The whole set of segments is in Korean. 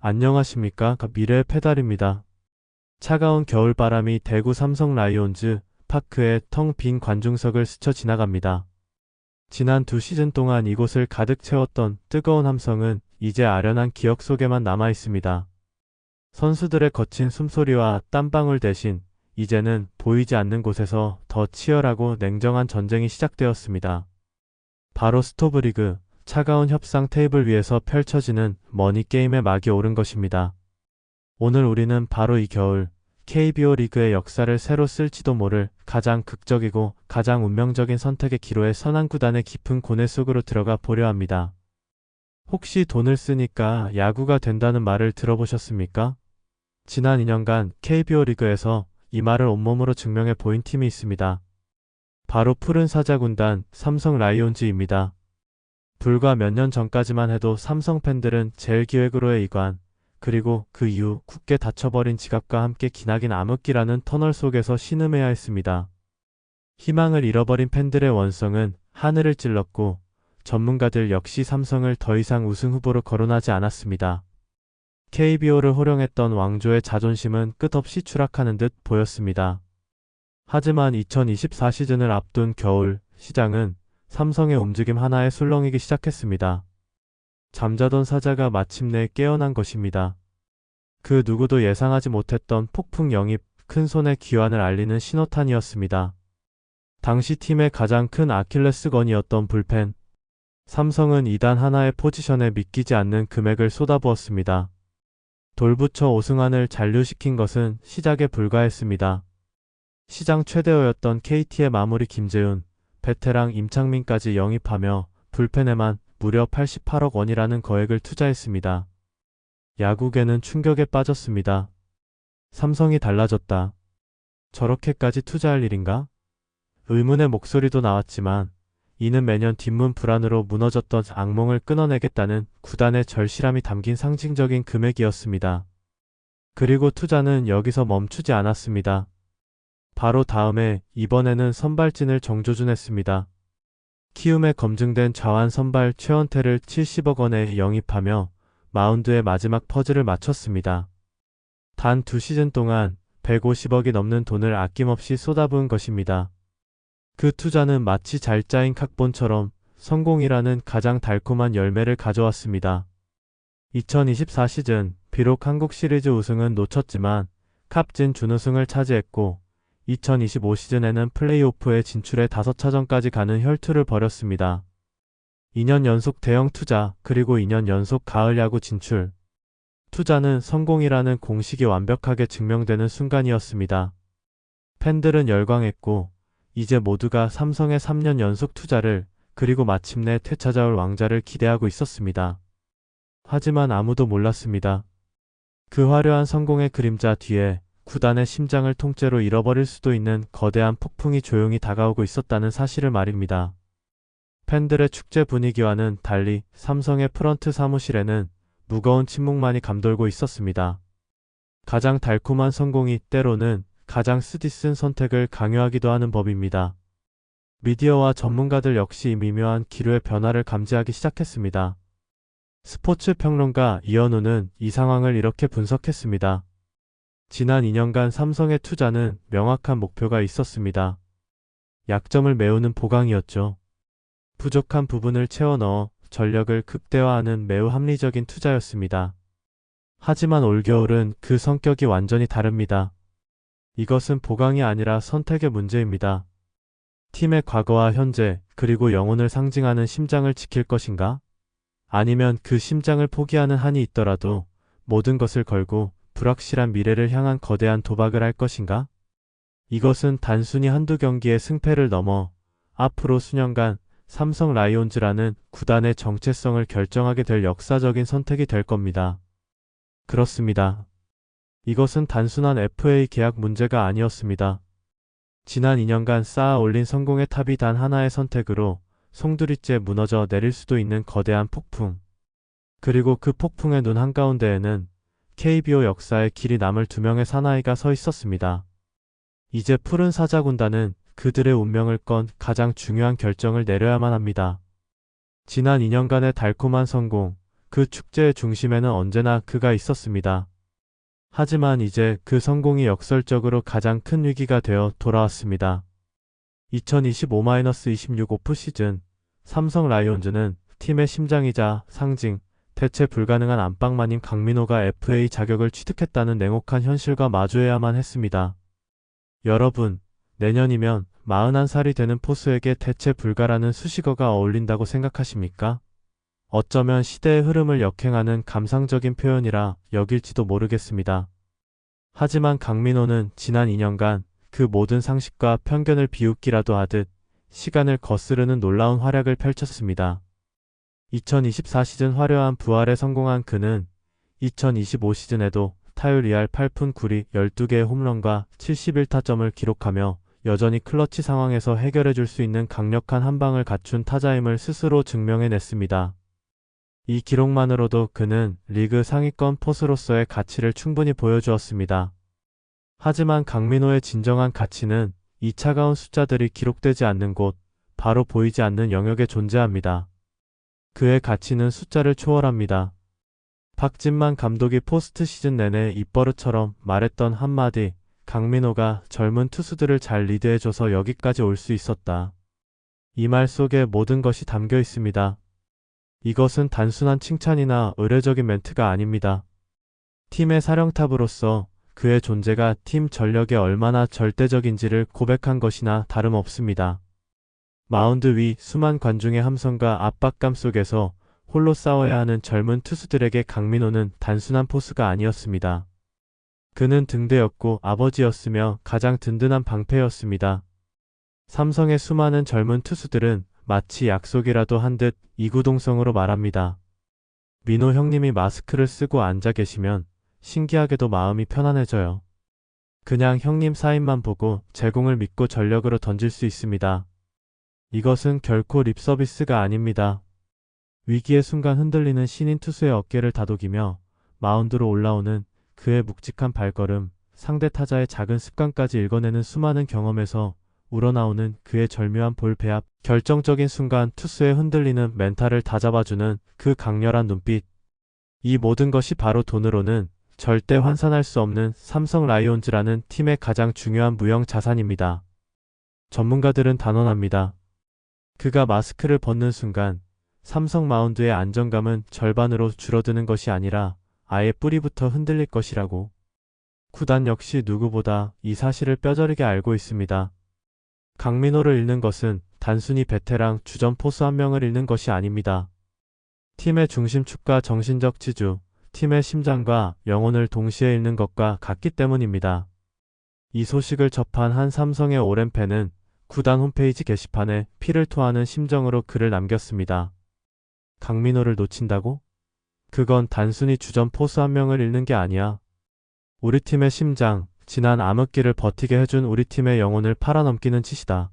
안녕하십니까. 미래의 페달입니다. 차가운 겨울바람이 대구 삼성 라이온즈 파크의 텅 빈 관중석을 스쳐 지나갑니다. 지난 두 시즌 동안 이곳을 가득 채웠던 뜨거운 함성은 이제 아련한 기억 속에만 남아 있습니다. 선수들의 거친 숨소리와 땀방울 대신 이제는 보이지 않는 곳에서 더 치열하고 냉정한 전쟁이 시작되었습니다. 바로 스토브리그, 차가운 협상 테이블 위에서 펼쳐지는 머니 게임의 막이 오른 것입니다. 오늘 우리는 바로 이 겨울 KBO 리그의 역사를 새로 쓸지도 모를 가장 극적이고 가장 운명적인 선택의 기로에 선한 구단의 깊은 고뇌 속으로 들어가 보려 합니다. 혹시 돈을 쓰니까 야구가 된다는 말을 들어보셨습니까? 지난 2년간 KBO 리그에서 이 말을 온몸으로 증명해 보인 팀이 있습니다. 바로 푸른 사자 군단 삼성 라이온즈입니다. 불과 몇 년 전까지만 해도 삼성 팬들은 제일 기획으로의 이관, 그리고 그 이후 굳게 닫혀버린 지갑과 함께 기나긴 암흑기라는 터널 속에서 신음해야 했습니다. 희망을 잃어버린 팬들의 원성은 하늘을 찔렀고 전문가들 역시 삼성을 더 이상 우승 후보로 거론하지 않았습니다. KBO를 호령했던 왕조의 자존심은 끝없이 추락하는 듯 보였습니다. 하지만 2024 시즌을 앞둔 겨울 시장은 삼성의 움직임 하나에 술렁이기 시작했습니다. 잠자던 사자가 마침내 깨어난 것입니다. 그 누구도 예상하지 못했던 폭풍 영입, 큰 손의 귀환을 알리는 신호탄이었습니다. 당시 팀의 가장 큰 아킬레스건이었던 불펜. 삼성은 이단 하나의 포지션에 믿기지 않는 금액을 쏟아부었습니다. 돌부처 오승환을 잔류시킨 것은 시작에 불과했습니다. 시장 최대어였던 KT의 마무리 김재훈, 베테랑 임창민까지 영입하며 불펜에만 무려 88억 원이라는 거액을 투자했습니다. 야구계는 충격에 빠졌습니다. 삼성이 달라졌다. 저렇게까지 투자할 일인가? 의문의 목소리도 나왔지만 이는 매년 뒷문 불안으로 무너졌던 악몽을 끊어내겠다는 구단의 절실함이 담긴 상징적인 금액이었습니다. 그리고 투자는 여기서 멈추지 않았습니다. 바로 다음에 이번에는 선발진을 정조준했습니다. 키움에 검증된 자완 선발 최원태를 70억 원에 영입하며 마운드의 마지막 퍼즐을 맞췄습니다. 단 두 시즌 동안 150억이 넘는 돈을 아낌없이 쏟아부은 것입니다. 그 투자는 마치 잘 짜인 각본처럼 성공이라는 가장 달콤한 열매를 가져왔습니다. 2024 시즌 비록 한국 시리즈 우승은 놓쳤지만 캅진 준우승을 차지했고 2025 시즌에는 플레이오프에 진출해 5차전까지 가는 혈투를 벌였습니다. 2년 연속 대형 투자 그리고 2년 연속 가을 야구 진출. 투자는 성공이라는 공식이 완벽하게 증명되는 순간이었습니다. 팬들은 열광했고 이제 모두가 삼성의 3년 연속 투자를 그리고 마침내 되찾아올 왕자를 기대하고 있었습니다. 하지만 아무도 몰랐습니다. 그 화려한 성공의 그림자 뒤에 구단의 심장을 통째로 잃어버릴 수도 있는 거대한 폭풍이 조용히 다가오고 있었다는 사실을 말입니다. 팬들의 축제 분위기와는 달리 삼성의 프런트 사무실에는 무거운 침묵만이 감돌고 있었습니다. 가장 달콤한 성공이 때로는 가장 쓰디쓴 선택을 강요하기도 하는 법입니다. 미디어와 전문가들 역시 미묘한 기류의 변화를 감지하기 시작했습니다. 스포츠 평론가 이현우는 이 상황을 이렇게 분석했습니다. 지난 2년간 삼성의 투자는 명확한 목표가 있었습니다. 약점을 메우는 보강이었죠. 부족한 부분을 채워 넣어 전력을 극대화하는 매우 합리적인 투자였습니다. 하지만 올겨울은 그 성격이 완전히 다릅니다. 이것은 보강이 아니라 선택의 문제입니다. 팀의 과거와 현재, 그리고 영혼을 상징하는 심장을 지킬 것인가? 아니면 그 심장을 포기하는 한이 있더라도 모든 것을 걸고 불확실한 미래를 향한 거대한 도박을 할 것인가? 이것은 단순히 한두 경기의 승패를 넘어 앞으로 수년간 삼성 라이온즈라는 구단의 정체성을 결정하게 될 역사적인 선택이 될 겁니다. 그렇습니다. 이것은 단순한 FA 계약 문제가 아니었습니다. 지난 2년간 쌓아 올린 성공의 탑이 단 하나의 선택으로 송두리째 무너져 내릴 수도 있는 거대한 폭풍. 그리고 그 폭풍의 눈 한가운데에는 KBO 역사에 길이 남을 두 명의 사나이가 서 있었습니다. 이제 푸른 사자 군단은 그들의 운명을 건 가장 중요한 결정을 내려야만 합니다. 지난 2년간의 달콤한 성공, 그 축제의 중심에는 언제나 그가 있었습니다. 하지만 이제 그 성공이 역설적으로 가장 큰 위기가 되어 돌아왔습니다. 2025-26 오프 시즌 삼성 라이온즈는 팀의 심장이자 상징, 대체 불가능한 안방마님 강민호가 FA 자격을 취득했다는 냉혹한 현실과 마주해야만 했습니다. 여러분, 내년이면 41살이 되는 포수에게 대체 불가라는 수식어가 어울린다고 생각하십니까? 어쩌면 시대의 흐름을 역행하는 감상적인 표현이라 여길지도 모르겠습니다. 하지만 강민호는 지난 2년간 그 모든 상식과 편견을 비웃기라도 하듯 시간을 거스르는 놀라운 활약을 펼쳤습니다. 2024 시즌 화려한 부활에 성공한 그는 2025 시즌에도 타율 2할 8푼 9리 12개의 홈런과 71타점을 기록하며 여전히 클러치 상황에서 해결해 줄 수 있는 강력한 한방을 갖춘 타자임을 스스로 증명해냈습니다. 이 기록만으로도 그는 리그 상위권 포수로서의 가치를 충분히 보여주었습니다. 하지만 강민호의 진정한 가치는 이 차가운 숫자들이 기록되지 않는 곳, 바로 보이지 않는 영역에 존재합니다. 그의 가치는 숫자를 초월합니다. 박진만 감독이 포스트 시즌 내내 입버릇처럼 말했던 한마디, 강민호가 젊은 투수들을 잘 리드해줘서 여기까지 올 수 있었다. 이 말 속에 모든 것이 담겨 있습니다. 이것은 단순한 칭찬이나 의례적인 멘트가 아닙니다. 팀의 사령탑으로서 그의 존재가 팀 전력에 얼마나 절대적인지를 고백한 것이나 다름없습니다. 마운드 위 수만 관중의 함성과 압박감 속에서 홀로 싸워야 하는 젊은 투수들에게 강민호는 단순한 포수가 아니었습니다. 그는 등대였고 아버지였으며 가장 든든한 방패였습니다. 삼성의 수많은 젊은 투수들은 마치 약속이라도 한 듯 이구동성으로 말합니다. 민호 형님이 마스크를 쓰고 앉아 계시면 신기하게도 마음이 편안해져요. 그냥 형님 사인만 보고 제공을 믿고 전력으로 던질 수 있습니다. 이것은 결코 립서비스가 아닙니다. 위기의 순간 흔들리는 신인 투수의 어깨를 다독이며 마운드로 올라오는 그의 묵직한 발걸음, 상대 타자의 작은 습관까지 읽어내는 수많은 경험에서 우러나오는 그의 절묘한 볼 배합, 결정적인 순간 투수의 흔들리는 멘탈을 다잡아주는 그 강렬한 눈빛. 이 모든 것이 바로 돈으로는 절대 환산할 수 없는 삼성 라이온즈라는 팀의 가장 중요한 무형 자산입니다. 전문가들은 단언합니다. 그가 마스크를 벗는 순간 삼성 마운드의 안정감은 절반으로 줄어드는 것이 아니라 아예 뿌리부터 흔들릴 것이라고. 구단 역시 누구보다 이 사실을 뼈저리게 알고 있습니다. 강민호를 잃는 것은 단순히 베테랑 주전 포수 한 명을 잃는 것이 아닙니다. 팀의 중심축과 정신적 지주, 팀의 심장과 영혼을 동시에 잃는 것과 같기 때문입니다. 이 소식을 접한 한 삼성의 오랜 팬은 구단 홈페이지 게시판에 피를 토하는 심정으로 글을 남겼습니다. 강민호를 놓친다고? 그건 단순히 주전 포수 한 명을 잃는 게 아니야. 우리 팀의 심장, 지난 암흑기를 버티게 해준 우리 팀의 영혼을 팔아넘기는 짓이다.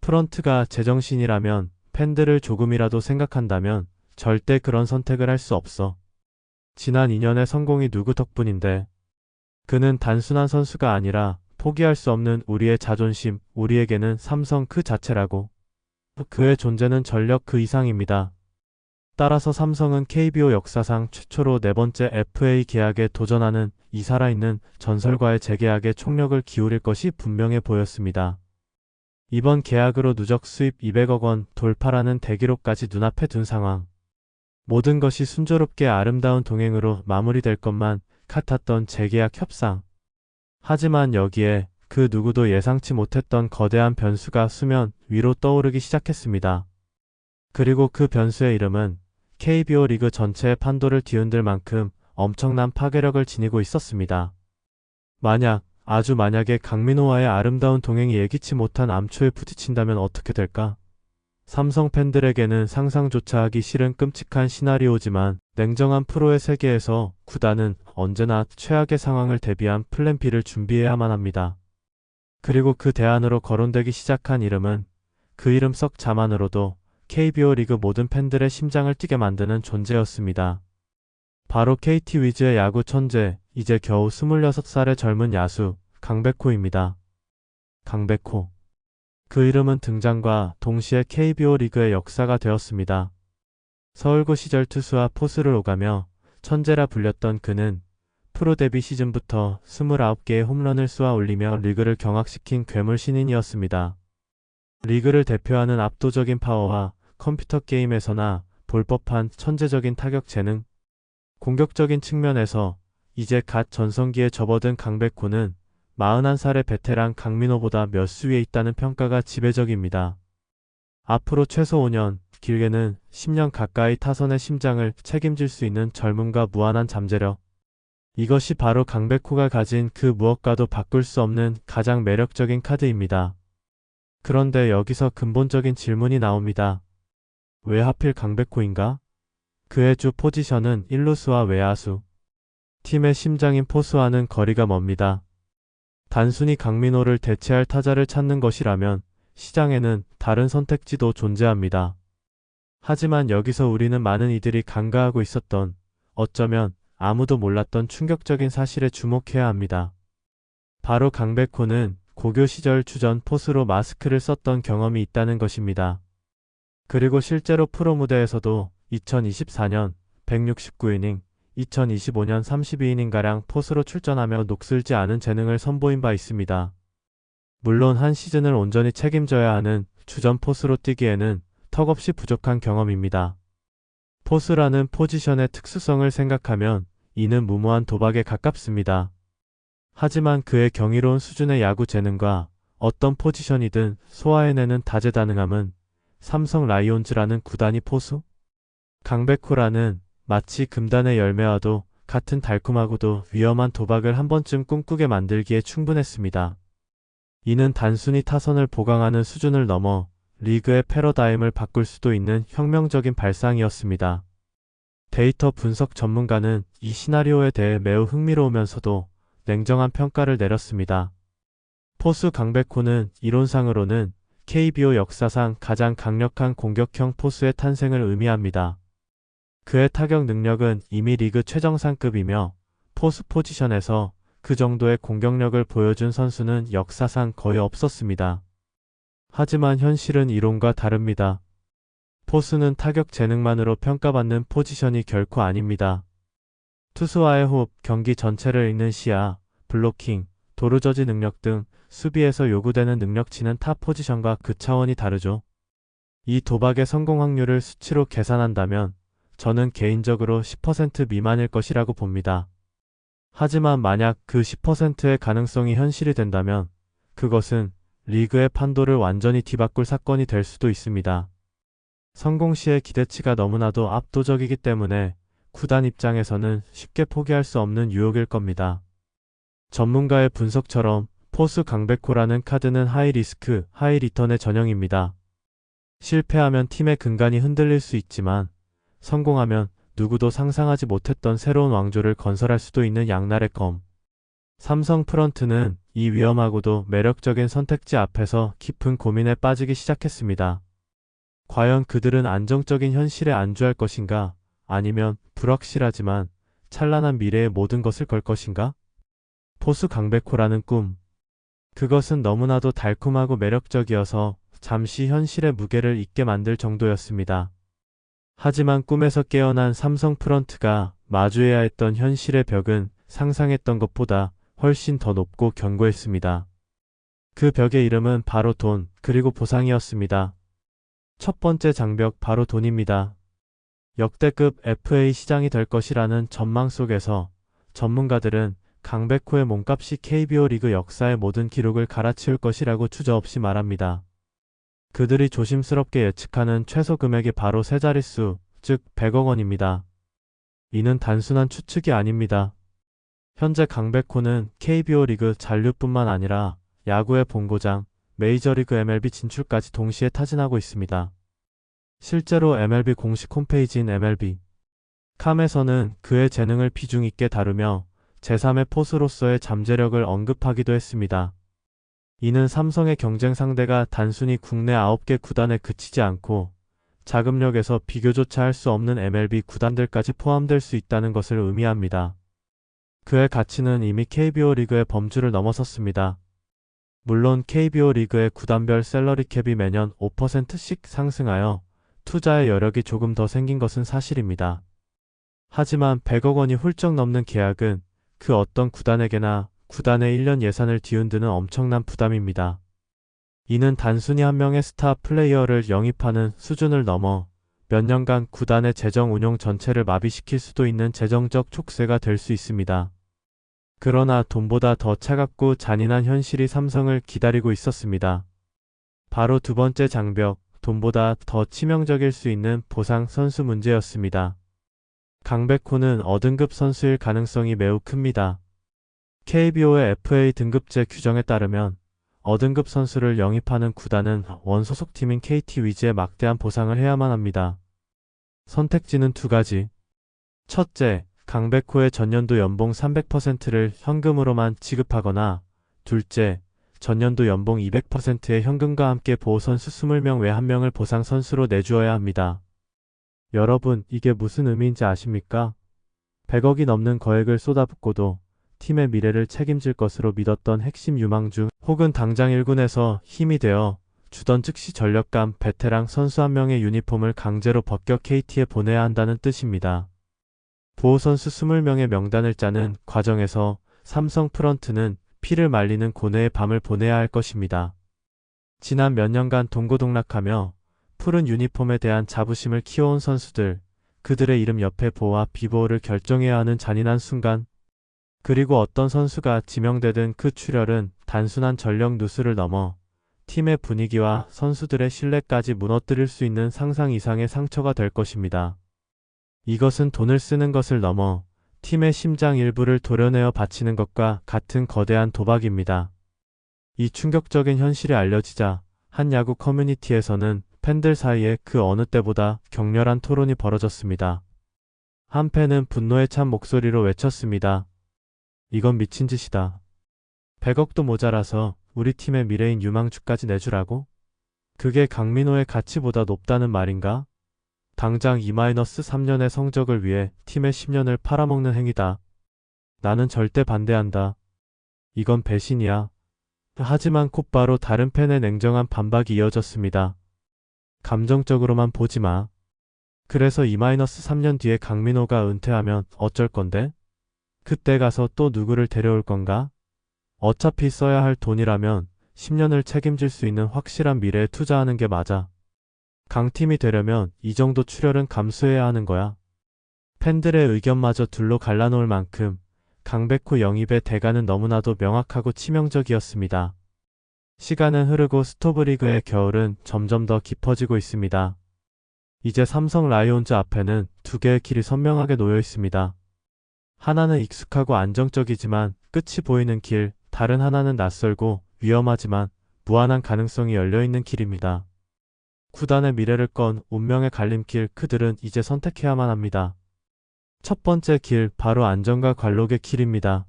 프런트가 제정신이라면 팬들을 조금이라도 생각한다면 절대 그런 선택을 할 수 없어. 지난 2년의 성공이 누구 덕분인데. 그는 단순한 선수가 아니라 포기할 수 없는 우리의 자존심, 우리에게는 삼성 그 자체라고. 그의 존재는 전력 그 이상입니다. 따라서 삼성은 KBO 역사상 최초로 네 번째 FA 계약에 도전하는 이 살아있는 전설과의 재계약에 총력을 기울일 것이 분명해 보였습니다. 이번 계약으로 누적 수입 200억 원 돌파라는 대기록까지 눈앞에 둔 상황. 모든 것이 순조롭게 아름다운 동행으로 마무리될 것만 같았던 재계약 협상. 하지만 여기에 그 누구도 예상치 못했던 거대한 변수가 수면 위로 떠오르기 시작했습니다. 그리고 그 변수의 이름은 KBO 리그 전체의 판도를 뒤흔들 만큼 엄청난 파괴력을 지니고 있었습니다. 만약, 아주 만약에 강민호와의 아름다운 동행이 예기치 못한 암초에 부딪힌다면 어떻게 될까? 삼성 팬들에게는 상상조차 하기 싫은 끔찍한 시나리오지만 냉정한 프로의 세계에서 구단은 언제나 최악의 상황을 대비한 플랜 B를 준비해야만 합니다. 그리고 그 대안으로 거론되기 시작한 이름은 그 이름 썩 자만으로도 KBO 리그 모든 팬들의 심장을 뛰게 만드는 존재였습니다. 바로 KT 위즈의 야구 천재, 이제 겨우 26살의 젊은 야수, 강백호입니다. 강백호. 그 이름은 등장과 동시에 KBO 리그의 역사가 되었습니다. 서울고 시절 투수와 포수를 오가며 천재라 불렸던 그는 프로 데뷔 시즌부터 29개의 홈런을 쏘아 올리며 리그를 경악시킨 괴물 신인이었습니다. 리그를 대표하는 압도적인 파워와 컴퓨터 게임에서나 볼 법한 천재적인 타격 재능, 공격적인 측면에서 이제 갓 전성기에 접어든 강백호는 41살의 베테랑 강민호보다 몇 수 위에 있다는 평가가 지배적입니다. 앞으로 최소 5년, 길게는 10년 가까이 타선의 심장을 책임질 수 있는 젊음과 무한한 잠재력. 이것이 바로 강백호가 가진 그 무엇과도 바꿀 수 없는 가장 매력적인 카드입니다. 그런데 여기서 근본적인 질문이 나옵니다. 왜 하필 강백호인가? 그의 주 포지션은 1루수와 외야수. 팀의 심장인 포수와는 거리가 멉니다. 단순히 강민호를 대체할 타자를 찾는 것이라면 시장에는 다른 선택지도 존재합니다. 하지만 여기서 우리는 많은 이들이 간과하고 있었던 어쩌면 아무도 몰랐던 충격적인 사실에 주목해야 합니다. 바로 강백호는 고교 시절 주전 포수로 마스크를 썼던 경험이 있다는 것입니다. 그리고 실제로 프로 무대에서도 2024년 169이닝, 2025년 32이닝가량 포수로 출전하며 녹슬지 않은 재능을 선보인 바 있습니다. 물론 한 시즌을 온전히 책임져야 하는 주전 포수로 뛰기에는 턱없이 부족한 경험입니다. 포수라는 포지션의 특수성을 생각하면 이는 무모한 도박에 가깝습니다. 하지만 그의 경이로운 수준의 야구 재능과 어떤 포지션이든 소화해내는 다재다능함은 삼성 라이온즈라는 구단이 포수? 강백호라는 마치 금단의 열매와도 같은 달콤하고도 위험한 도박을 한 번쯤 꿈꾸게 만들기에 충분했습니다. 이는 단순히 타선을 보강하는 수준을 넘어 리그의 패러다임을 바꿀 수도 있는 혁명적인 발상이었습니다. 데이터 분석 전문가는 이 시나리오에 대해 매우 흥미로우면서도 냉정한 평가를 내렸습니다. 포수 강백호는 이론상으로는 KBO 역사상 가장 강력한 공격형 포수의 탄생을 의미합니다. 그의 타격 능력은 이미 리그 최정상급이며 포수 포지션에서 그 정도의 공격력을 보여준 선수는 역사상 거의 없었습니다. 하지만 현실은 이론과 다릅니다. 포수는 타격 재능만으로 평가받는 포지션이 결코 아닙니다. 투수와의 호흡, 경기 전체를 읽는 시야, 블로킹, 도루저지 능력 등 수비에서 요구되는 능력치는 타 포지션과 그 차원이 다르죠. 이 도박의 성공 확률을 수치로 계산한다면 저는 개인적으로 10% 미만일 것이라고 봅니다. 하지만 만약 그 10%의 가능성이 현실이 된다면 그것은 리그의 판도를 완전히 뒤바꿀 사건이 될 수도 있습니다. 성공 시의 기대치가 너무나도 압도적이기 때문에 구단 입장에서는 쉽게 포기할 수 없는 유혹일 겁니다. 전문가의 분석처럼 포스 강백호라는 카드는 하이 리스크, 하이 리턴의 전형입니다. 실패하면 팀의 근간이 흔들릴 수 있지만 성공하면 누구도 상상하지 못했던 새로운 왕조를 건설할 수도 있는 양날의 검. 삼성 프런트는 이 위험하고도 매력적인 선택지 앞에서 깊은 고민에 빠지기 시작했습니다. 과연 그들은 안정적인 현실에 안주할 것인가? 아니면 불확실하지만 찬란한 미래의 모든 것을 걸 것인가? 포수 강백호라는 꿈. 그것은 너무나도 달콤하고 매력적이어서 잠시 현실의 무게를 잊게 만들 정도였습니다. 하지만 꿈에서 깨어난 삼성 프런트가 마주해야 했던 현실의 벽은 상상했던 것보다 훨씬 더 높고 견고했습니다. 그 벽의 이름은 바로 돈, 그리고 보상이었습니다. 첫 번째 장벽 바로 돈입니다. 역대급 FA 시장이 될 것이라는 전망 속에서 전문가들은 강백호의 몸값이 KBO 리그 역사의 모든 기록을 갈아치울 것이라고 주저없이 말합니다. 그들이 조심스럽게 예측하는 최소 금액이 바로 세 자릿수, 즉 100억 원입니다. 이는 단순한 추측이 아닙니다. 현재 강백호는 KBO 리그 잔류뿐만 아니라 야구의 본고장, 메이저리그 MLB 진출까지 동시에 타진하고 있습니다. 실제로 MLB 공식 홈페이지인 MLB 캄에서는 그의 재능을 비중 있게 다루며 제3의 포수로서의 잠재력을 언급하기도 했습니다. 이는 삼성의 경쟁 상대가 단순히 국내 9개 구단에 그치지 않고 자금력에서 비교조차 할 수 없는 MLB 구단들까지 포함될 수 있다는 것을 의미합니다. 그의 가치는 이미 KBO 리그의 범주를 넘어섰습니다. 물론 KBO 리그의 구단별 셀러리 캡이 매년 5%씩 상승하여 투자의 여력이 조금 더 생긴 것은 사실입니다. 하지만 100억 원이 훌쩍 넘는 계약은 그 어떤 구단에게나 구단의 1년 예산을 뒤흔드는 엄청난 부담입니다. 이는 단순히 한 명의 스타 플레이어를 영입하는 수준을 넘어 몇 년간 구단의 재정 운용 전체를 마비시킬 수도 있는 재정적 촉세가 될 수 있습니다. 그러나 돈보다 더 차갑고 잔인한 현실이 삼성을 기다리고 있었습니다. 바로 두 번째 장벽, 돈보다 더 치명적일 수 있는 보상 선수 문제였습니다. 강백호는 어등급 선수일 가능성이 매우 큽니다. KBO의 FA 등급제 규정에 따르면 어등급 선수를 영입하는 구단은 원 소속팀인 KT 위즈에 막대한 보상을 해야만 합니다. 선택지는 두 가지. 첫째, 강백호의 전년도 연봉 300%를 현금으로만 지급하거나 둘째, 전년도 연봉 200%의 현금과 함께 보호선수 20명 외 1명을 보상 선수로 내주어야 합니다. 여러분, 이게 무슨 의미인지 아십니까? 100억이 넘는 거액을 쏟아붓고도 팀의 미래를 책임질 것으로 믿었던 핵심 유망주 혹은 당장 1군에서 힘이 되어 주던 즉시 전력감 베테랑 선수 한 명의 유니폼을 강제로 벗겨 KT에 보내야 한다는 뜻입니다. 보호 선수 20명의 명단을 짜는 과정에서 삼성 프런트는 피를 말리는 고뇌의 밤을 보내야 할 것입니다. 지난 몇 년간 동고동락하며 푸른 유니폼에 대한 자부심을 키워온 선수들, 그들의 이름 옆에 보호와 비보호를 결정해야 하는 잔인한 순간, 그리고 어떤 선수가 지명되든 그 출혈은 단순한 전력 누수를 넘어 팀의 분위기와 선수들의 신뢰까지 무너뜨릴 수 있는 상상 이상의 상처가 될 것입니다. 이것은 돈을 쓰는 것을 넘어 팀의 심장 일부를 도려내어 바치는 것과 같은 거대한 도박입니다. 이 충격적인 현실이 알려지자 한 야구 커뮤니티에서는 팬들 사이에 그 어느 때보다 격렬한 토론이 벌어졌습니다. 한 팬은 분노에 찬 목소리로 외쳤습니다. 이건 미친 짓이다. 100억도 모자라서 우리 팀의 미래인 유망주까지 내주라고? 그게 강민호의 가치보다 높다는 말인가? 당장 2-3년의 성적을 위해 팀의 10년을 팔아먹는 행위다. 나는 절대 반대한다. 이건 배신이야. 하지만 곧바로 다른 팬의 냉정한 반박이 이어졌습니다. 감정적으로만 보지 마. 그래서 2-3년 뒤에 강민호가 은퇴하면 어쩔 건데? 그때 가서 또 누구를 데려올 건가? 어차피 써야 할 돈이라면 10년을 책임질 수 있는 확실한 미래에 투자하는 게 맞아. 강팀이 되려면 이 정도 출혈은 감수해야 하는 거야. 팬들의 의견마저 둘로 갈라놓을 만큼 강백호 영입의 대가는 너무나도 명확하고 치명적이었습니다. 시간은 흐르고 스토브리그의 겨울은 점점 더 깊어지고 있습니다. 이제 삼성 라이온즈 앞에는 두 개의 길이 선명하게 놓여 있습니다. 하나는 익숙하고 안정적이지만 끝이 보이는 길, 다른 하나는 낯설고 위험하지만 무한한 가능성이 열려있는 길입니다. 구단의 미래를 건 운명의 갈림길 그들은 이제 선택해야만 합니다. 첫 번째 길 바로 안정과 관록의 길입니다.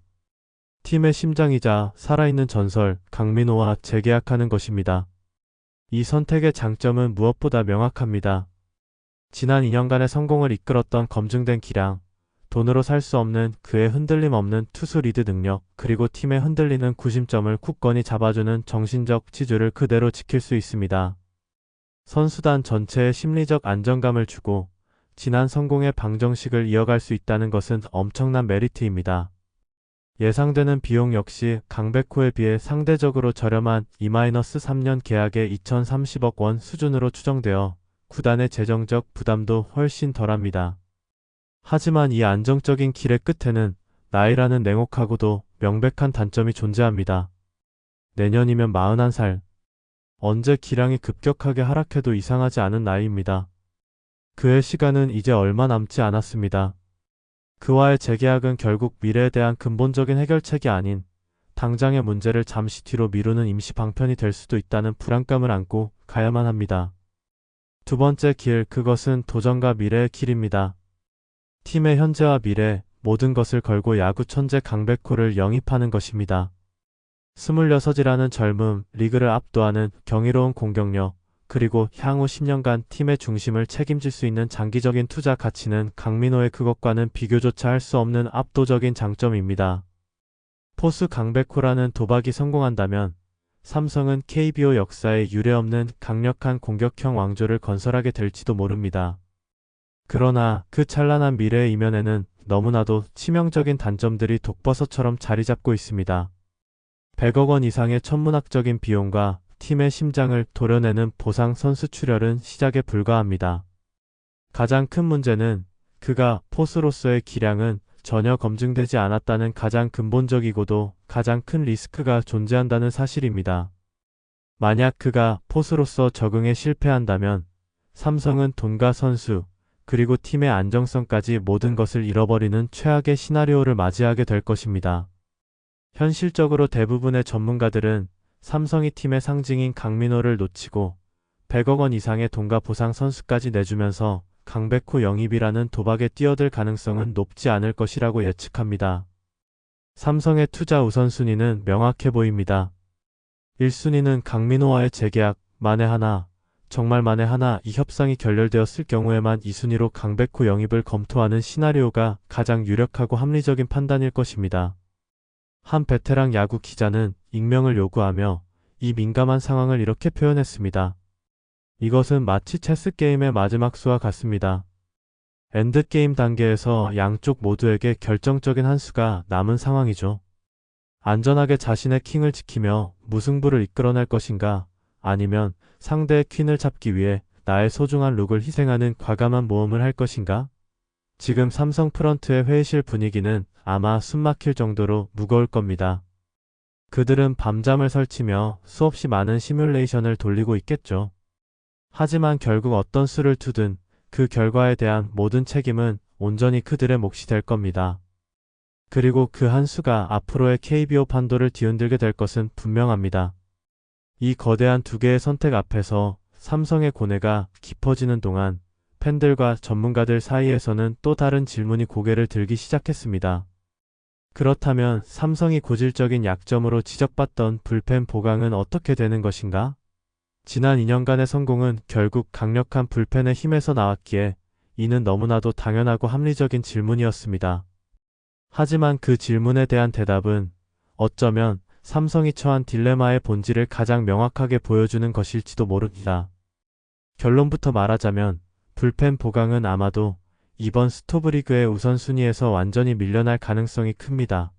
팀의 심장이자 살아있는 전설 강민호와 재계약하는 것입니다. 이 선택의 장점은 무엇보다 명확합니다. 지난 2년간의 성공을 이끌었던 검증된 기량, 돈으로 살 수 없는 그의 흔들림 없는 투수 리드 능력, 그리고 팀의 흔들리는 구심점을 굳건히 잡아주는 정신적 지주를 그대로 지킬 수 있습니다. 선수단 전체에 심리적 안정감을 주고 지난 성공의 방정식을 이어갈 수 있다는 것은 엄청난 메리트입니다. 예상되는 비용 역시 강백호에 비해 상대적으로 저렴한 2-3년 계약의 2030억 원 수준으로 추정되어 구단의 재정적 부담도 훨씬 덜합니다. 하지만 이 안정적인 길의 끝에는 나이라는 냉혹하고도 명백한 단점이 존재합니다. 내년이면 41살. 언제 기량이 급격하게 하락해도 이상하지 않은 나이입니다. 그의 시간은 이제 얼마 남지 않았습니다. 그와의 재계약은 결국 미래에 대한 근본적인 해결책이 아닌 당장의 문제를 잠시 뒤로 미루는 임시 방편이 될 수도 있다는 불안감을 안고 가야만 합니다. 두 번째 길, 그것은 도전과 미래의 길입니다. 팀의 현재와 미래, 모든 것을 걸고 야구 천재 강백호를 영입하는 것입니다. 26이라는 젊음, 리그를 압도하는 경이로운 공격력, 그리고 향후 10년간 팀의 중심을 책임질 수 있는 장기적인 투자 가치는 강민호의 그것과는 비교조차 할 수 없는 압도적인 장점입니다. 포수 강백호라는 도박이 성공한다면 삼성은 KBO 역사에 유례없는 강력한 공격형 왕조를 건설하게 될지도 모릅니다. 그러나 그 찬란한 미래의 이면에는 너무나도 치명적인 단점들이 독버섯처럼 자리 잡고 있습니다. 100억 원 이상의 천문학적인 비용과 팀의 심장을 도려내는 보상 선수 출혈은 시작에 불과합니다. 가장 큰 문제는 그가 포스로서의 기량은 전혀 검증되지 않았다는 가장 근본적이고도 가장 큰 리스크가 존재한다는 사실입니다. 만약 그가 포스로서 적응에 실패한다면 삼성은 돈과 선수, 그리고 팀의 안정성까지 모든 것을 잃어버리는 최악의 시나리오를 맞이하게 될 것입니다. 현실적으로 대부분의 전문가들은 삼성이 팀의 상징인 강민호를 놓치고 100억 원 이상의 돈과 보상 선수까지 내주면서 강백호 영입이라는 도박에 뛰어들 가능성은 높지 않을 것이라고 예측합니다. 삼성의 투자 우선순위는 명확해 보입니다. 1순위는 강민호와의 재계약, 만에 하나, 정말 만에 하나 이 협상이 결렬되었을 경우에만 2순위로 강백호 영입을 검토하는 시나리오가 가장 유력하고 합리적인 판단일 것입니다. 한 베테랑 야구 기자는 익명을 요구하며 이 민감한 상황을 이렇게 표현했습니다. 이것은 마치 체스 게임의 마지막 수와 같습니다. 엔드게임 단계에서 양쪽 모두에게 결정적인 한 수가 남은 상황이죠. 안전하게 자신의 킹을 지키며 무승부를 이끌어낼 것인가 아니면 상대의 퀸을 잡기 위해 나의 소중한 룩을 희생하는 과감한 모험을 할 것인가? 지금 삼성 프런트의 회의실 분위기는 아마 숨막힐 정도로 무거울 겁니다. 그들은 밤잠을 설치며 수없이 많은 시뮬레이션을 돌리고 있겠죠. 하지만 결국 어떤 수를 두든 그 결과에 대한 모든 책임은 온전히 그들의 몫이 될 겁니다. 그리고 그 한 수가 앞으로의 KBO 판도를 뒤흔들게 될 것은 분명합니다. 이 거대한 두 개의 선택 앞에서 삼성의 고뇌가 깊어지는 동안 팬들과 전문가들 사이에서는 또 다른 질문이 고개를 들기 시작했습니다. 그렇다면 삼성이 고질적인 약점으로 지적받던 불펜 보강은 어떻게 되는 것인가? 지난 2년간의 성공은 결국 강력한 불펜의 힘에서 나왔기에 이는 너무나도 당연하고 합리적인 질문이었습니다. 하지만 그 질문에 대한 대답은 어쩌면 삼성이 처한 딜레마의 본질을 가장 명확하게 보여주는 것일지도 모릅니다. 결론부터 말하자면 불펜 보강은 아마도 이번 스토브리그의 우선순위에서 완전히 밀려날 가능성이 큽니다.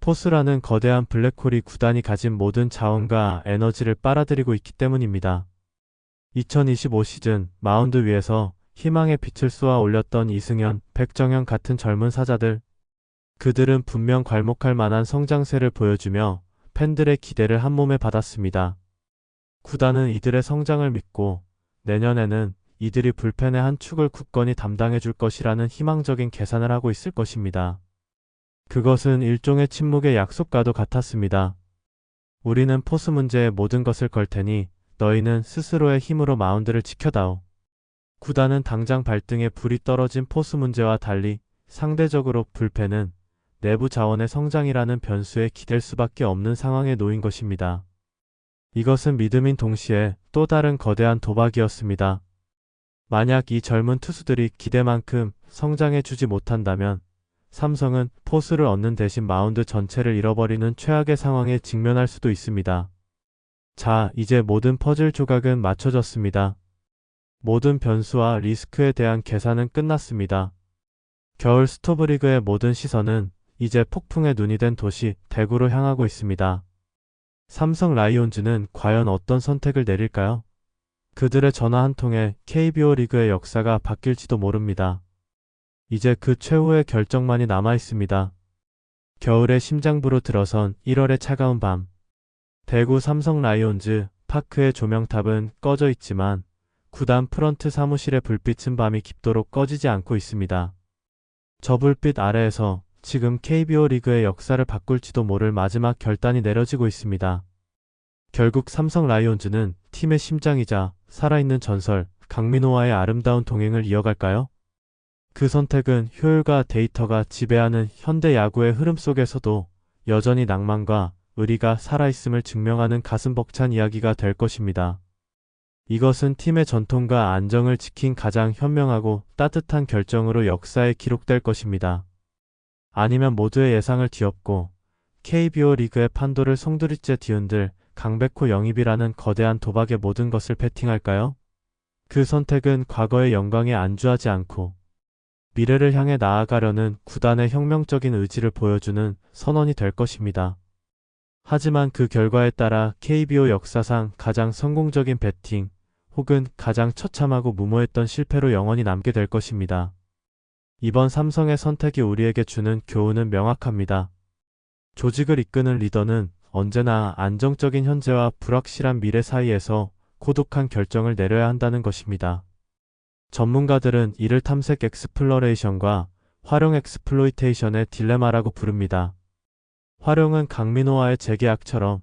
포스라는 거대한 블랙홀이 구단이 가진 모든 자원과 에너지를 빨아들이고 있기 때문입니다. 2025 시즌 마운드 위에서 희망의 빛을 쏘아 올렸던 이승현, 백정현 같은 젊은 사자들. 그들은 분명 괄목할 만한 성장세를 보여주며 팬들의 기대를 한몸에 받았습니다. 구단은 이들의 성장을 믿고 내년에는 이들이 불펜의 한 축을 굳건히 담당해 줄 것이라는 희망적인 계산을 하고 있을 것입니다. 그것은 일종의 침묵의 약속과도 같았습니다. 우리는 포스 문제에 모든 것을 걸 테니 너희는 스스로의 힘으로 마운드를 지켜다오. 구단은 당장 발등에 불이 떨어진 포스 문제와 달리 상대적으로 불펜은 내부 자원의 성장이라는 변수에 기댈 수밖에 없는 상황에 놓인 것입니다. 이것은 믿음인 동시에 또 다른 거대한 도박이었습니다. 만약 이 젊은 투수들이 기대만큼 성장해 주지 못한다면 삼성은 포수를 얻는 대신 마운드 전체를 잃어버리는 최악의 상황에 직면할 수도 있습니다. 자, 이제 모든 퍼즐 조각은 맞춰졌습니다. 모든 변수와 리스크에 대한 계산은 끝났습니다. 겨울 스토브리그의 모든 시선은 이제 폭풍의 눈이 된 도시 대구로 향하고 있습니다. 삼성 라이온즈는 과연 어떤 선택을 내릴까요? 그들의 전화 한 통에 KBO 리그의 역사가 바뀔지도 모릅니다. 이제 그 최후의 결정만이 남아 있습니다. 겨울의 심장부로 들어선 1월의 차가운 밤. 대구 삼성 라이온즈 파크의 조명탑은 꺼져 있지만 구단 프런트 사무실의 불빛은 밤이 깊도록 꺼지지 않고 있습니다. 저 불빛 아래에서 지금 KBO 리그의 역사를 바꿀지도 모를 마지막 결단이 내려지고 있습니다. 결국 삼성 라이온즈는 팀의 심장이자 살아있는 전설 강민호와의 아름다운 동행을 이어갈까요? 그 선택은 효율과 데이터가 지배하는 현대 야구의 흐름 속에서도 여전히 낭만과 의리가 살아있음을 증명하는 가슴 벅찬 이야기가 될 것입니다. 이것은 팀의 전통과 안정을 지킨 가장 현명하고 따뜻한 결정으로 역사에 기록될 것입니다. 아니면 모두의 예상을 뒤엎고 KBO 리그의 판도를 송두리째 뒤흔들 강백호 영입이라는 거대한 도박의 모든 것을 베팅할까요? 그 선택은 과거의 영광에 안주하지 않고 미래를 향해 나아가려는 구단의 혁명적인 의지를 보여주는 선언이 될 것입니다. 하지만 그 결과에 따라 KBO 역사상 가장 성공적인 배팅 혹은 가장 처참하고 무모했던 실패로 영원히 남게 될 것입니다. 이번 삼성의 선택이 우리에게 주는 교훈은 명확합니다. 조직을 이끄는 리더는 언제나 안정적인 현재와 불확실한 미래 사이에서 고독한 결정을 내려야 한다는 것입니다. 전문가들은 이를 탐색 엑스플로레이션과 활용 엑스플로이테이션의 딜레마라고 부릅니다. 활용은 강민호와의 재계약처럼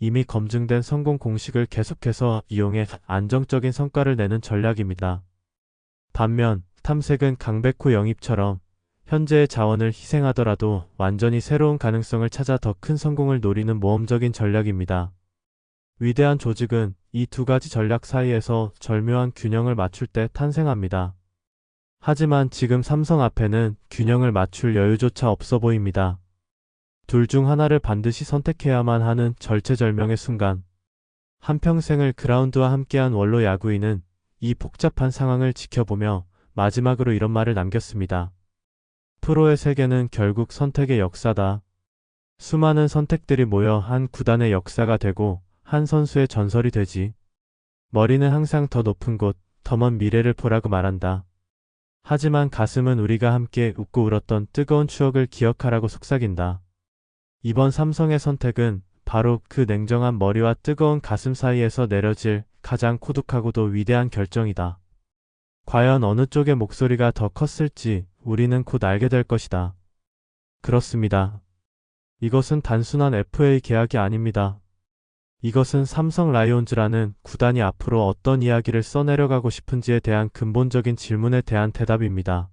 이미 검증된 성공 공식을 계속해서 이용해 안정적인 성과를 내는 전략입니다. 반면 탐색은 강백호 영입처럼 현재의 자원을 희생하더라도 완전히 새로운 가능성을 찾아 더 큰 성공을 노리는 모험적인 전략입니다. 위대한 조직은 이 두 가지 전략 사이에서 절묘한 균형을 맞출 때 탄생합니다. 하지만 지금 삼성 앞에는 균형을 맞출 여유조차 없어 보입니다. 둘 중 하나를 반드시 선택해야만 하는 절체절명의 순간. 한평생을 그라운드와 함께한 원로 야구인은 이 복잡한 상황을 지켜보며 마지막으로 이런 말을 남겼습니다. 프로의 세계는 결국 선택의 역사다. 수많은 선택들이 모여 한 구단의 역사가 되고 한 선수의 전설이 되지. 머리는 항상 더 높은 곳, 더 먼 미래를 보라고 말한다. 하지만 가슴은 우리가 함께 웃고 울었던 뜨거운 추억을 기억하라고 속삭인다. 이번 삼성의 선택은 바로 그 냉정한 머리와 뜨거운 가슴 사이에서 내려질 가장 고독하고도 위대한 결정이다. 과연 어느 쪽의 목소리가 더 컸을지 우리는 곧 알게 될 것이다. 그렇습니다. 이것은 단순한 FA 계약이 아닙니다. 이것은 삼성 라이온즈라는 구단이 앞으로 어떤 이야기를 써내려가고 싶은지에 대한 근본적인 질문에 대한 대답입니다.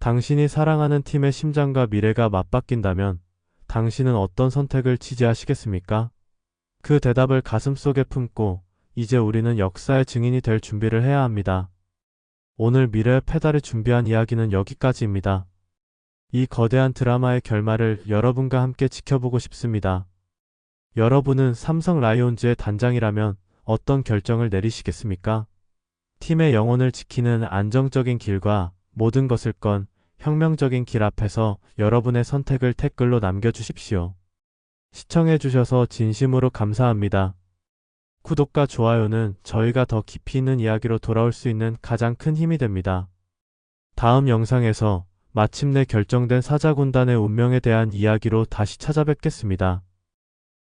당신이 사랑하는 팀의 심장과 미래가 맞바뀐다면 당신은 어떤 선택을 지지하시겠습니까? 그 대답을 가슴속에 품고 이제 우리는 역사의 증인이 될 준비를 해야 합니다. 오늘 미래의 페달을 준비한 이야기는 여기까지입니다. 이 거대한 드라마의 결말을 여러분과 함께 지켜보고 싶습니다. 여러분은 삼성 라이온즈의 단장이라면 어떤 결정을 내리시겠습니까? 팀의 영혼을 지키는 안정적인 길과 모든 것을 건 혁명적인 길 앞에서 여러분의 선택을 댓글로 남겨주십시오. 시청해주셔서 진심으로 감사합니다. 구독과 좋아요는 저희가 더 깊이 있는 이야기로 돌아올 수 있는 가장 큰 힘이 됩니다. 다음 영상에서 마침내 결정된 사자군단의 운명에 대한 이야기로 다시 찾아뵙겠습니다.